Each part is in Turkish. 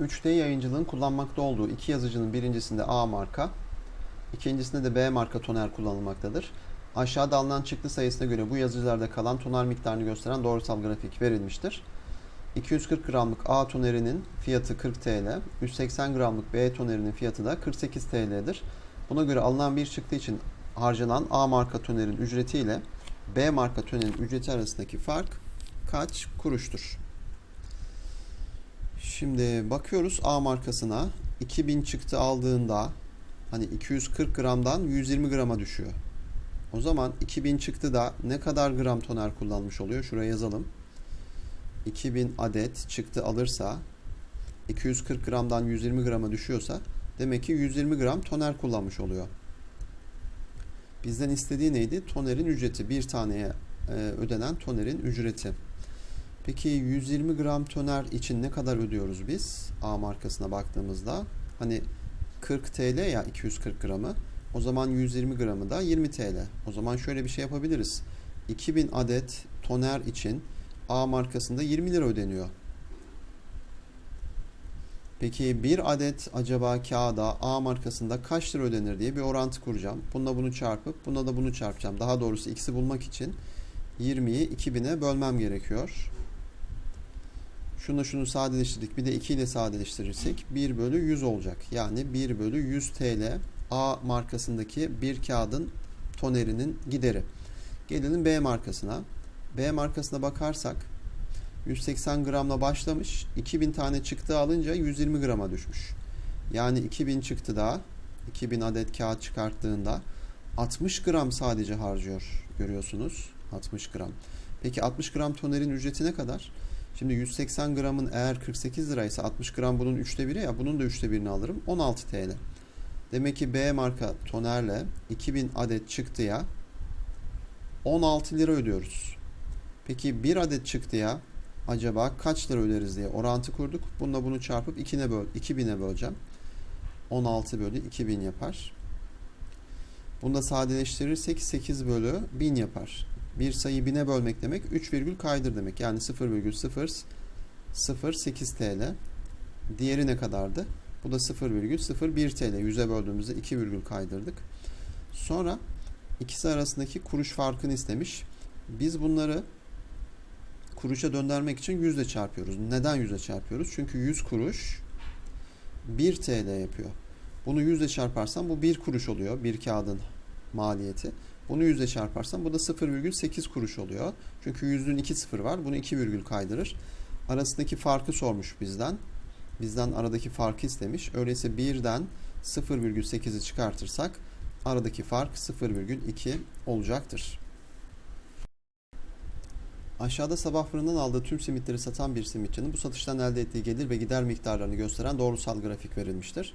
3D yayıncılığın kullanmakta olduğu iki yazıcının birincisinde A marka, ikincisinde de B marka toner kullanılmaktadır. Aşağıda alınan çıktı sayısına göre bu yazıcılarda kalan toner miktarını gösteren doğrusal grafik verilmiştir. 240 gramlık A tonerinin fiyatı 40 TL, 180 gramlık B tonerinin fiyatı da 48 TL'dir. Buna göre alınan bir çıktı için harcanan A marka tonerin ücreti ile B marka tonerin ücreti arasındaki fark kaç kuruştur? Şimdi bakıyoruz A markasına 2000 çıktı aldığında hani 240 gramdan 120 grama düşüyor. O zaman 2000 çıktı da ne kadar gram toner kullanmış oluyor? Şuraya yazalım. 2000 adet çıktı alırsa 240 gramdan 120 grama düşüyorsa demek ki 120 gram toner kullanmış oluyor. Bizden istediği neydi? Tonerin ücreti. Bir taneye e, ödenen tonerin ücreti. Peki 120 gram toner için ne kadar ödüyoruz biz? A markasına baktığımızda hani 40 TL ya 240 gramı. O zaman 120 gramı da 20 TL. O zaman şöyle bir şey yapabiliriz. 2000 adet toner için A markasında 20 lira ödeniyor. Peki bir adet acaba kağıda A markasında kaç lira ödenir diye bir orantı kuracağım. Bununla bunu çarpıp buna da bunu çarpacağım. Daha doğrusu x'i bulmak için 20'yi 2000'e bölmem gerekiyor. Şunu şunu sadeleştirdik. Bir de 2 ile sadeleştirirsek 1 bölü 100 olacak. Yani 1 bölü 100 TL A markasındaki bir kağıdın tonerinin gideri. Gelelim B markasına. B markasına bakarsak 180 gramla başlamış. 2000 tane çıktı alınca 120 grama düşmüş. Yani 2000 çıktı da 2000 adet kağıt çıkarttığında 60 gram sadece harcıyor görüyorsunuz. 60 gram. Peki 60 gram tonerin ücreti ne kadar? Şimdi 180 gramın eğer 48 liraysa 60 gram bunun üçte biri ya bunun da üçte birini alırım 16 TL. Demek ki B marka tonerle 2000 adet çıktıya 16 lira ödüyoruz. Peki bir adet çıktıya acaba kaç lira öderiz diye orantı kurduk. Bununla bunu çarpıp 2'ne böl 2000'e böleceğim. 16 bölü 2000 yapar. Bunu da sadeleştirirsek 8 bölü 1000 yapar. Bir sayı 1000'e bölmek demek 3 virgül kaydır demek. Yani 0,008 TL. Diğeri ne kadardı? Bu da 0,01 TL. 100'e böldüğümüzde 2 virgül kaydırdık. Sonra ikisi arasındaki kuruş farkını istemiş. Biz bunları kuruşa döndürmek için yüzle çarpıyoruz. Neden yüzle çarpıyoruz? Çünkü 100 kuruş 1 TL yapıyor. Bunu yüzle çarparsam bu 1 kuruş oluyor. Bir kağıdın maliyeti. Bunu yüzle çarparsam bu da 0,8 kuruş oluyor. Çünkü yüzün 2 sıfır var. Bunu 2 virgül kaydırır. Arasındaki farkı sormuş bizden. Bizden aradaki farkı istemiş. Öyleyse 1'den 0,8'i çıkartırsak aradaki fark 0,2 olacaktır. Aşağıda sabah fırından aldığı tüm simitleri satan bir simitçinin bu satıştan elde ettiği gelir ve gider miktarlarını gösteren doğrusal grafik verilmiştir.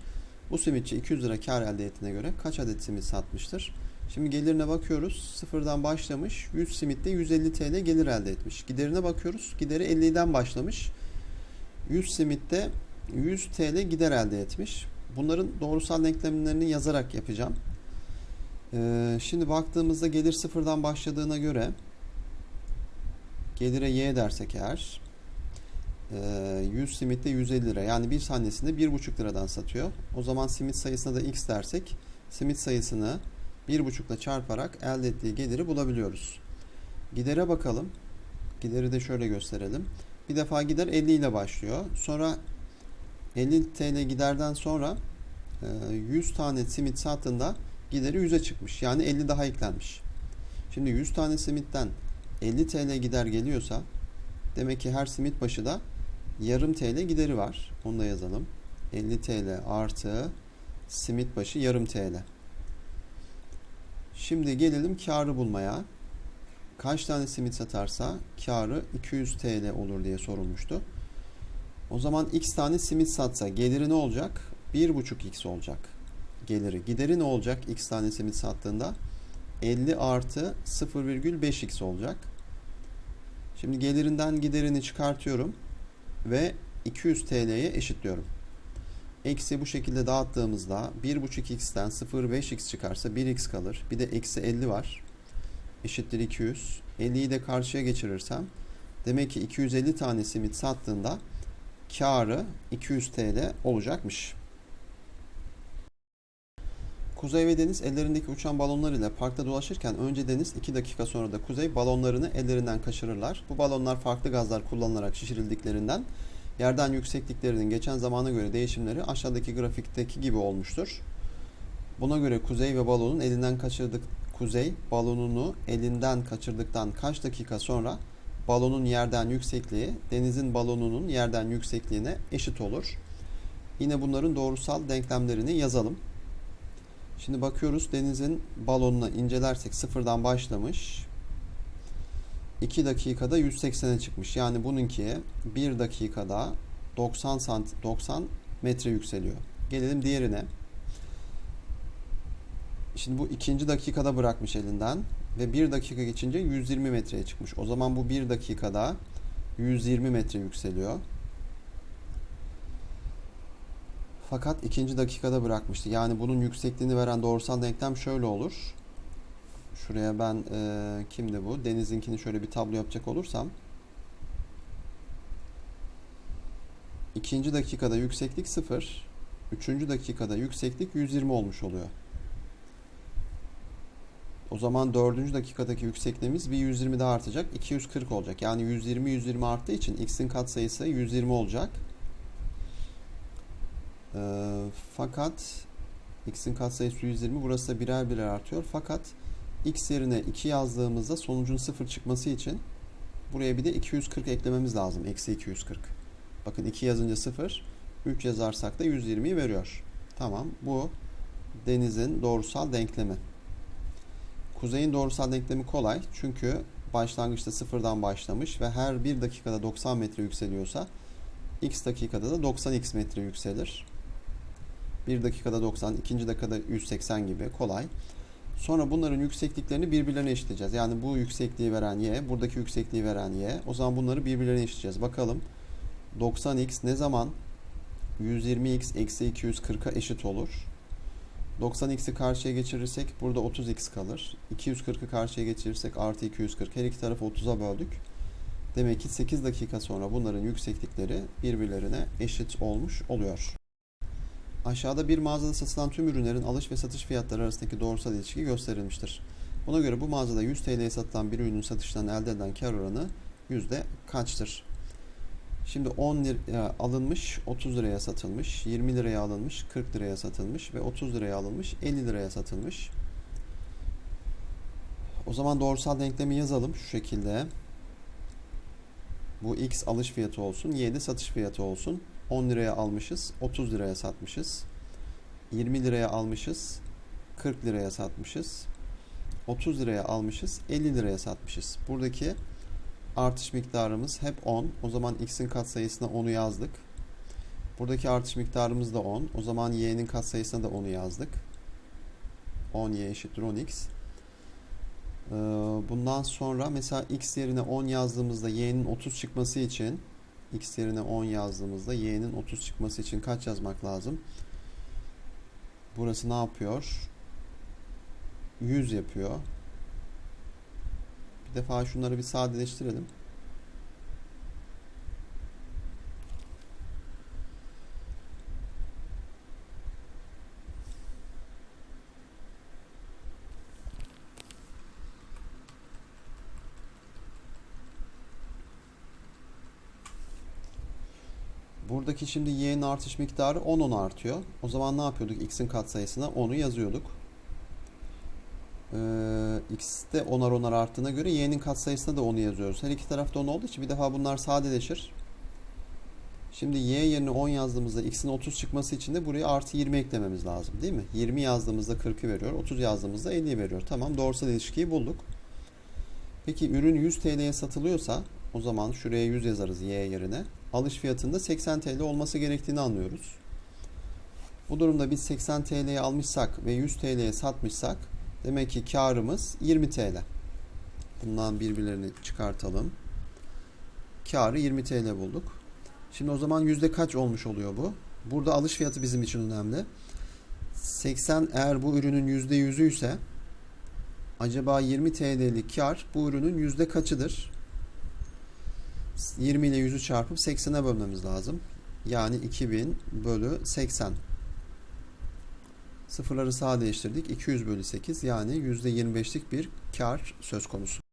Bu simitçi 200 lira kar elde ettiğine göre kaç adet simit satmıştır? Şimdi gelirine bakıyoruz. Sıfırdan başlamış. 100 simitte 150 TL gelir elde etmiş. Giderine bakıyoruz. Gideri 50'den başlamış. 100 simitte 100 TL gider elde etmiş. Bunların doğrusal denklemlerini yazarak yapacağım. Ee, şimdi baktığımızda gelir sıfırdan başladığına göre gelire y dersek eğer 100 simitte 150 lira yani bir tanesini 1,5 liradan satıyor. O zaman simit sayısına da x dersek simit sayısını 1,5 ile çarparak elde ettiği geliri bulabiliyoruz. Gidere bakalım. Gideri de şöyle gösterelim. Bir defa gider 50 ile başlıyor. Sonra 50 TL giderden sonra 100 tane simit sattığında gideri 100'e çıkmış. Yani 50 daha eklenmiş. Şimdi 100 tane simitten 50 TL gider geliyorsa demek ki her simit başı da yarım TL gideri var. Onu da yazalım. 50 TL artı simit başı yarım TL. Şimdi gelelim karı bulmaya. Kaç tane simit satarsa karı 200 TL olur diye sorulmuştu. O zaman x tane simit satsa geliri ne olacak? 1,5x olacak. Geliri. Gideri ne olacak x tane simit sattığında? 50 artı 0,5x olacak. Şimdi gelirinden giderini çıkartıyorum ve 200 TL'ye eşitliyorum. Eksi bu şekilde dağıttığımızda 1,5x'ten 0,5x çıkarsa 1x kalır. Bir de eksi 50 var. Eşittir 200. 50'yi de karşıya geçirirsem demek ki 250 tane simit sattığında karı 200 TL olacakmış. Kuzey ve Deniz ellerindeki uçan balonlar ile parkta dolaşırken önce Deniz 2 dakika sonra da Kuzey balonlarını ellerinden kaçırırlar. Bu balonlar farklı gazlar kullanılarak şişirildiklerinden yerden yüksekliklerinin geçen zamana göre değişimleri aşağıdaki grafikteki gibi olmuştur. Buna göre Kuzey ve balonun elinden kaçırdık Kuzey balonunu elinden kaçırdıktan kaç dakika sonra balonun yerden yüksekliği denizin balonunun yerden yüksekliğine eşit olur. Yine bunların doğrusal denklemlerini yazalım. Şimdi bakıyoruz denizin balonuna incelersek sıfırdan başlamış. 2 dakikada 180'e çıkmış. Yani bununki 1 dakikada 90 sant 90 metre yükseliyor. Gelelim diğerine. Şimdi bu ikinci dakikada bırakmış elinden ve bir dakika geçince 120 metreye çıkmış. O zaman bu bir dakikada 120 metre yükseliyor. Fakat ikinci dakikada bırakmıştı. Yani bunun yüksekliğini veren doğrusal denklem şöyle olur. Şuraya ben e, kimdi bu? Deniz'inkini şöyle bir tablo yapacak olursam. İkinci dakikada yükseklik 0. Üçüncü dakikada yükseklik 120 olmuş oluyor. O zaman dördüncü dakikadaki yüksekliğimiz bir 120 daha artacak. 240 olacak. Yani 120 120 arttığı için x'in katsayısı 120 olacak. Ee, fakat x'in katsayısı 120 burası da birer birer artıyor. Fakat x yerine 2 yazdığımızda sonucun 0 çıkması için buraya bir de 240 eklememiz lazım. Eksi 240. Bakın 2 yazınca 0. 3 yazarsak da 120'yi veriyor. Tamam. Bu denizin doğrusal denklemi. Kuzeyin doğrusal denklemi kolay. Çünkü başlangıçta sıfırdan başlamış ve her bir dakikada 90 metre yükseliyorsa x dakikada da 90x metre yükselir. Bir dakikada 90, ikinci dakikada 180 gibi kolay. Sonra bunların yüksekliklerini birbirlerine eşitleyeceğiz. Yani bu yüksekliği veren y, buradaki yüksekliği veren y. O zaman bunları birbirlerine eşitleyeceğiz. Bakalım 90x ne zaman 120x eksi 240'a eşit olur? 90x'i karşıya geçirirsek burada 30x kalır. 240'ı karşıya geçirirsek artı 240. Her iki tarafı 30'a böldük. Demek ki 8 dakika sonra bunların yükseklikleri birbirlerine eşit olmuş oluyor. Aşağıda bir mağazada satılan tüm ürünlerin alış ve satış fiyatları arasındaki doğrusal ilişki gösterilmiştir. Buna göre bu mağazada 100 TL'ye satılan bir ürünün satıştan elde edilen kar oranı yüzde kaçtır? Şimdi 10 liraya alınmış, 30 liraya satılmış, 20 liraya alınmış, 40 liraya satılmış ve 30 liraya alınmış, 50 liraya satılmış. O zaman doğrusal denklemi yazalım şu şekilde. Bu x alış fiyatı olsun, y de satış fiyatı olsun. 10 liraya almışız, 30 liraya satmışız. 20 liraya almışız, 40 liraya satmışız. 30 liraya almışız, 50 liraya satmışız. Buradaki artış miktarımız hep 10. O zaman x'in katsayısına 10'u yazdık. Buradaki artış miktarımız da 10. O zaman y'nin katsayısına da 10'u yazdık. 10y eşittir 10x. Ee, bundan sonra mesela x yerine 10 yazdığımızda y'nin 30 çıkması için x yerine 10 yazdığımızda y'nin 30 çıkması için kaç yazmak lazım? Burası ne yapıyor? 100 yapıyor. Bir defa şunları bir sadeleştirelim. Buradaki şimdi y'nin artış miktarı 10 10 artıyor. O zaman ne yapıyorduk? x'in katsayısına 10'u yazıyorduk. Ee, x de 10'ar 10'ar arttığına göre y'nin katsayısına da 10'u yazıyoruz. Her iki tarafta 10 olduğu için bir defa bunlar sadeleşir. Şimdi y yerine 10 yazdığımızda x'in 30 çıkması için de buraya artı 20 eklememiz lazım değil mi? 20 yazdığımızda 40'ı veriyor. 30 yazdığımızda 50'yi veriyor. Tamam doğrusal ilişkiyi bulduk. Peki ürün 100 TL'ye satılıyorsa o zaman şuraya 100 yazarız y yerine. Alış fiyatında 80 TL olması gerektiğini anlıyoruz. Bu durumda biz 80 TL'ye almışsak ve 100 TL'ye satmışsak demek ki karımız 20 TL. Bundan birbirlerini çıkartalım. Karı 20 TL bulduk. Şimdi o zaman yüzde kaç olmuş oluyor bu? Burada alış fiyatı bizim için önemli. 80 eğer bu ürünün yüzde yüzü ise acaba 20 TL'lik kar bu ürünün yüzde kaçıdır? 20 ile 100'ü çarpıp 80'e bölmemiz lazım. Yani 2000 bölü 80. Sıfırları sağa değiştirdik. 200 bölü 8 yani %25'lik bir kar söz konusu.